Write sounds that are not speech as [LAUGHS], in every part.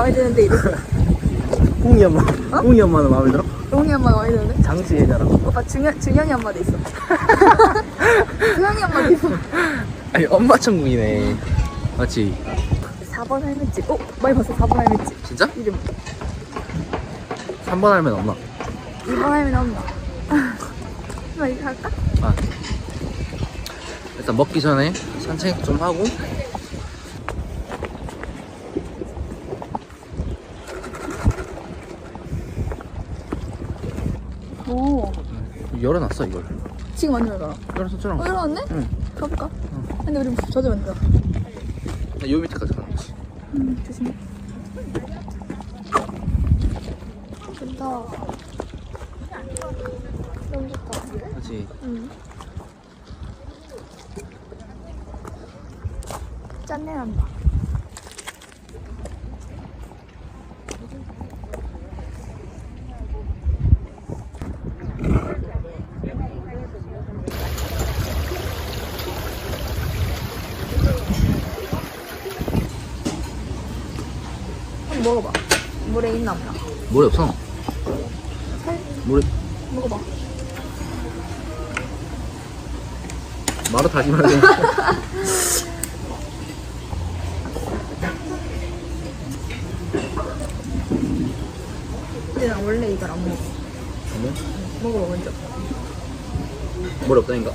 마음에 드는데 이래. 웅이 엄마. 웅이 엄마는 마음에 들어? 용이 엄마가 마음에 드는데? 장치 예자랑. 오빠 중현 준현이 엄마도 있어. [LAUGHS] 준현이 엄마도 있어. 아니 엄마 천국이네. 맞지? 4번 할매집. 어 많이 봤어 4번 할매집. 진짜? 이름. 3번 할면 없나? 2번 할매 나온다. 나 이거 할까? 아. 일단 먹기 전에 산책 좀 하고. 오 열어놨어 이걸. 지금 완전 열어. 열어놨잖아. 어 열어왔네? 응. 가볼까? 근데 우리 안 돼. 요 밑에까지 가는 거지. 음 조심해. 좋다. 너무 좋다. 그렇지. 응. 짠내 난다. 먹어봐. 물에 있나 없나? 모래 없어. 모래 먹어봐. 마루 다시 말해. 근데 나 원래 이걸 안 먹어. 그러면 먹어봐 먼저. 모래 없다니까.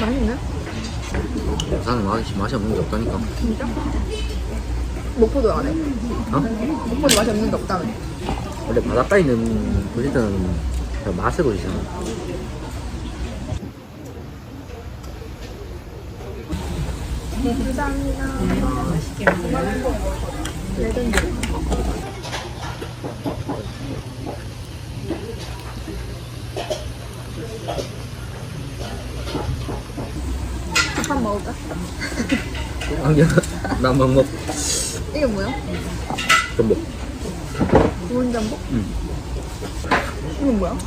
맛있네? 부산은 맛이 맛이 없는 게 없다니까. 진짜? 목포도 안 해. 어? 목포도 맛이 없는 게 없다며. 원래 바닷가에 있는 그 맛의 도시잖아. 감사합니다. 맛있게 먹어요. 레전드. 먹을까? 안경 나만 먹. 이게 뭐야? 전복. 구운 전복? 응. 이건 뭐야?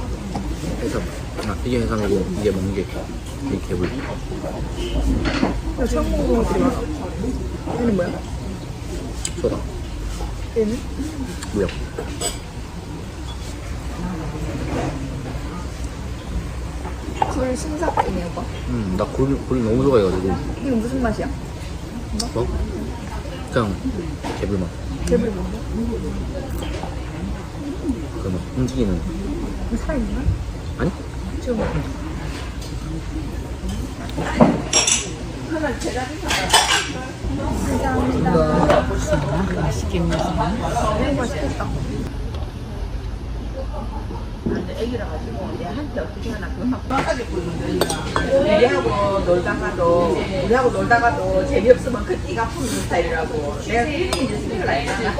해삼. 아 이게 해삼이고 이게 먹는 게이 개불. 나 처음 먹는 것들이 많아. 얘는 뭐야? 소다. 얘는? 무역. 굴 신사임이야, 오빠. 음, 나 굴 굴 너무 좋아해가지고. 이건 무슨 맛이야? 뭐? 그냥 개불 맛. 그막 움직이는. 살아있나? 아니? 지금 먹어. 감사합니다. 맛있 게 먹어. 너무 맛있겠다. 우리하고 놀다가도 우리하고 놀다가도 재미없으면 그 띠가 푸는 스타일이라고 내가 스피커를 안 했잖아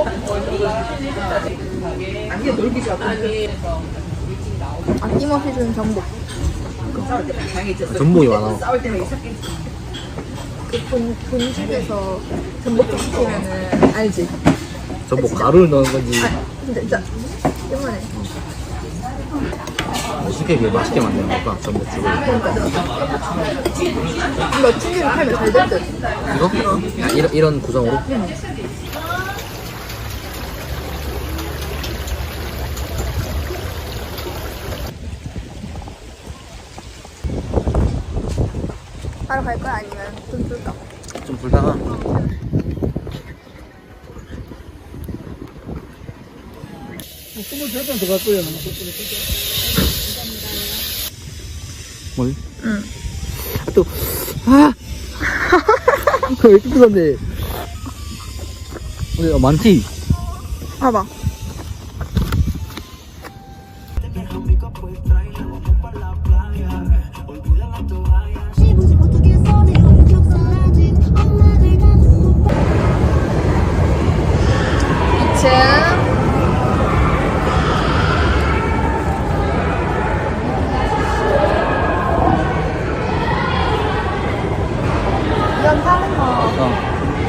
아니 놀기 좋아 아낌없이 주는 전복. 싸울 때만 강해졌어 전복이 많아. 싸울 때만 이삭게 그 본, 본집에서 전복죽 시키면은 알지? 전복 가루를 넣은 건지 아, 진짜, 진짜. 이번에. 어떻게 이게 맛있게 만드는 걸까? 전복죽을. 그러니까. 이거 튀김 하면 잘될 듯. 이거? 아, 이런, 이런 구성으로? 바로 갈 거야? 아니면 좀 줄까? 좀 불다가. 뭘? 응. 아, 또, 아! 왜 이렇게 뜨거운데? 어, 많지? 봐봐.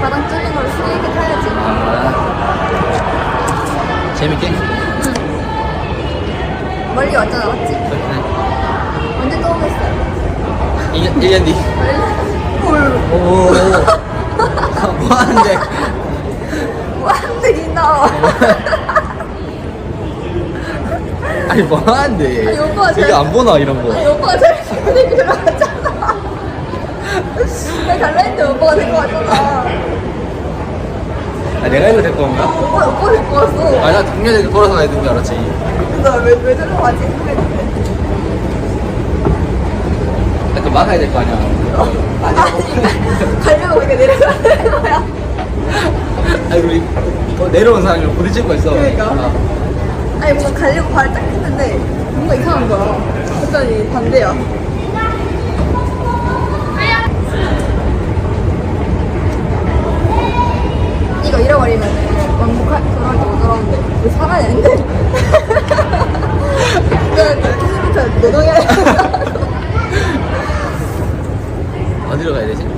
바닥 뚫린 걸로 세게 타야지. 아. 재밌게? 멀리 왔잖아, 맞지? 그렇네. 언제 또 오겠어요? 1년, 1년 뒤. 헐. 오. 뭐 하는데? 완전 있나? 아니 뭐 하는데? 아니, 오빠가 되게 잘- 안 보나 이런 거. 아니 오빠가 제 아나 당연히 돌아서 가야 되는 줄 알았지. 저러고 왔지? 생각했는데. 약간 막아야 될 거 아니야. 아니 가려고 보니까 내려가는 거야. 아니 우리 어, 내려온 사람이랑 부딪힐 거 있어. 그러니까. 아, 아니 뭔가 가려고 발을 딱 했는데 뭔가 이상한 거야. 그랬더니 반대야. 이거 잃어버리면 왕복할 돌아올 때못 돌아오는데 왜 살아야 되는데? [LAUGHS] 그러니까 캐시부터 노동해야 돼. 어디로 가야 되지?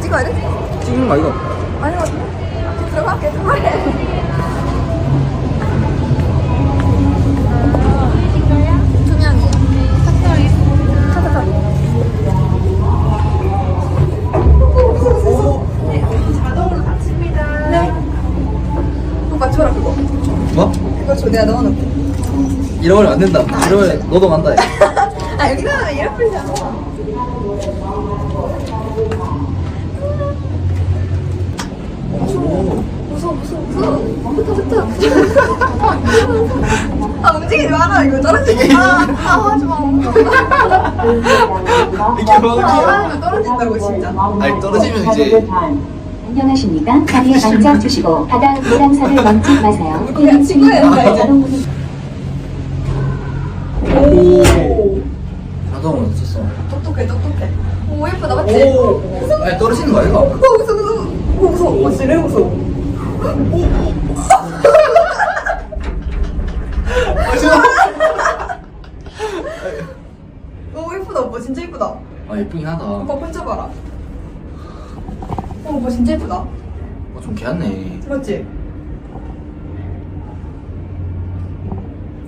찍어야 돼? 찍는 거 이거. 아니, 맞네. 들어가, 그거. 뭐? 줘, 내가 넣어놓을게. 잃어버리면 안 된다. 잃어버리면 너도 간다. 해. [LAUGHS] 아, 여기다 이렇게 잖아 무서워, 무서워, 무서워. 좋다. 아, 움직이지 마라. 이거 떨어지게. 아, 아, 하지 마. 이렇게 아, 먹을게요. 하면 떨어진다고, 진짜. 아니 떨어지면 이제 안녕하십니까? 자리에 앉아 주시고 바닥 노란선을 넘지 마세요. 그냥. 자동문이 오. 자동으로 썼어. 똑똑해, 똑똑해. 오, 예쁘다, 맞지? 오. 아니 떨어지는 거 아이가? 오, 무서워, 무 서워. 오, 무서워. 오, 진짜 무서워. 오, 예쁘다, 오빠. 진짜 예쁘다. 아 예쁘긴 하다. 오빠 혼자 봐라. 오, 오빠 진짜 예쁘다. 어, 좀 개왔네. 맞지?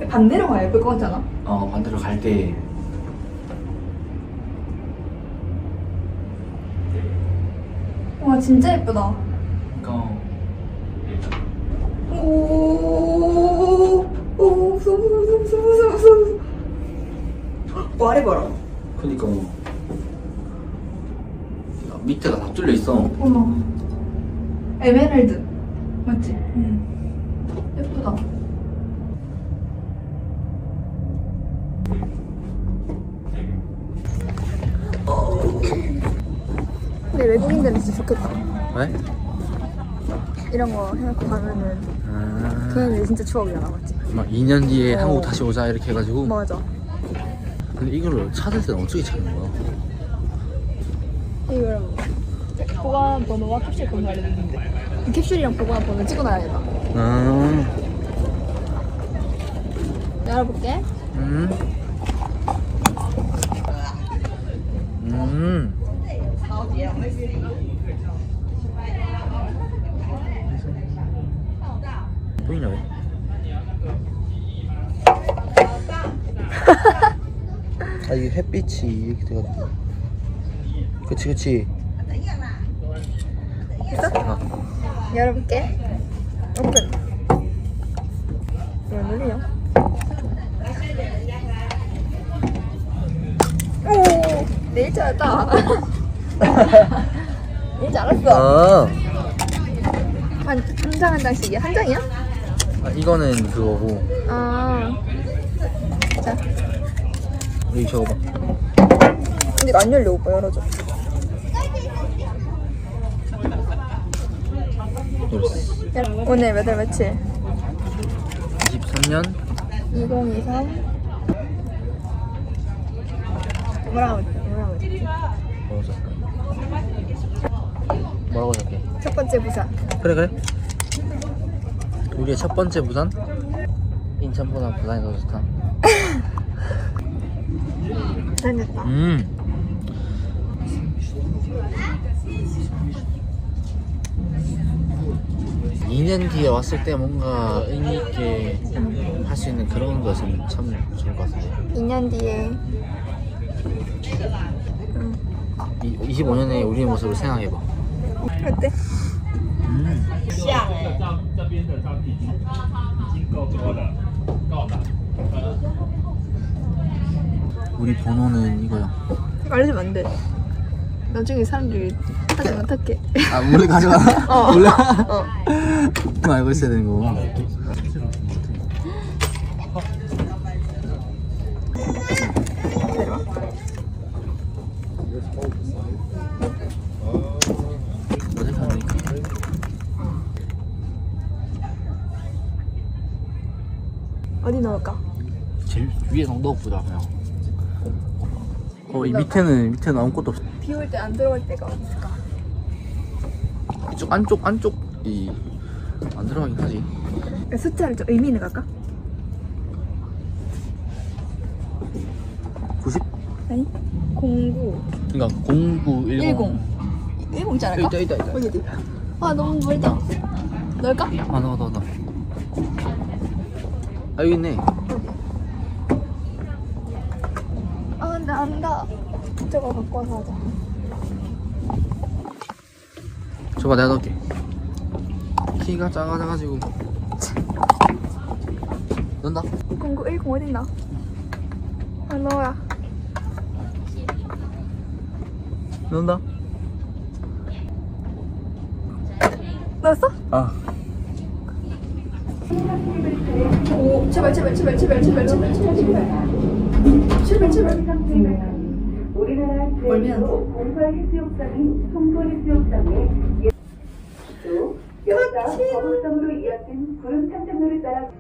반대로 가야 예쁠 것 같잖아. 어 반대로 갈 때. 와, 진짜 예쁘다. 그러니까 오, 오, 무서워. 뭐 아래 봐라. 그니까 야, 밑에가 다 뚫려 있어. 어머. 에메랄드. 맞지? 응. 좋겠다. 왜? 이런 거 해놓고 가면은 아. 걔네들 진짜 추억이잖아, 맞지? 막 2년 뒤에 어. 한국 다시 오자 이렇게 해가지고. 맞아. 근데 이거를 찾을 때는 어떻게 찾는 거야? 이걸 보관 번호와 캡슐 번호 알려줬는데 이 캡슐이랑 보관 번호 찍어놔야겠다. 아. 열어볼게. 음. 음. 보이냐 왜? 아 이게 햇빛이 이렇게 돼가지고 그치 그치 됐어? 아, 열어볼게. 오픈. 왜 눌리냐? 오, 내일 잘했다. [LAUGHS] 내일 잘했어. 아, 한, 한장 한 장씩이야? 한 장이야? 아 이거는 그거고 아. 자, 여기 적어봐 근데 이거 안 열려, 오빠. 열어줘. 열었어 열- 오늘 몇월 며칠? 23년 2023. 뭐라고? 뭐라고 적을까? 뭐라고 적게? 첫 번째 부산. 그래 그래 우리의 첫 번째 부산 인천보다 부산이 더 좋다 다녔다. 음 2년 뒤에 왔을 때 뭔가 의미 있게 할 수 있는 그런 것은 참 좋을 것 같은데 2년 뒤에 이, 25년의 우리의 모습을 생각해봐 어때? 음. 우리 번호는 이거야 알려주면 안 돼. 나중에 사람들이 하지 못할게. 아 몰래 가져가? [LAUGHS] 어. 몰래? 어. 알고 있어야 되는 거고 기다려봐. 어디 가니까 어디 넣을까? 제일 위에 넣어보자 그냥 어 이 밑에는 밑에는 아무것도 없어 비 올 때 안 들어갈 때가 있을까? 이쪽 안쪽 안쪽이 안 들어가긴 하지 숫자를 좀 의미 있는 거 할까? 90? 아니? 09. 그니까 0910 10. 10이지 않을까? 있다 있다 있다 어디 어디? 아 너무 멀다. 넣을까? 아 나와 나와 나와 아 여기 있네 아 근데 안다. 저거 바꿔서 하자. 줘봐 내가 넣을게 키가 작아져가지고 넣는다 0910 어딨나? 아 넣어야. 넣는다 넣었어? 아 오 제발 제발 제발 제발 제발 제발 제발 제발. 제발 제발. 멀면 거북섬으로 이어진 구름 탐정로를 따라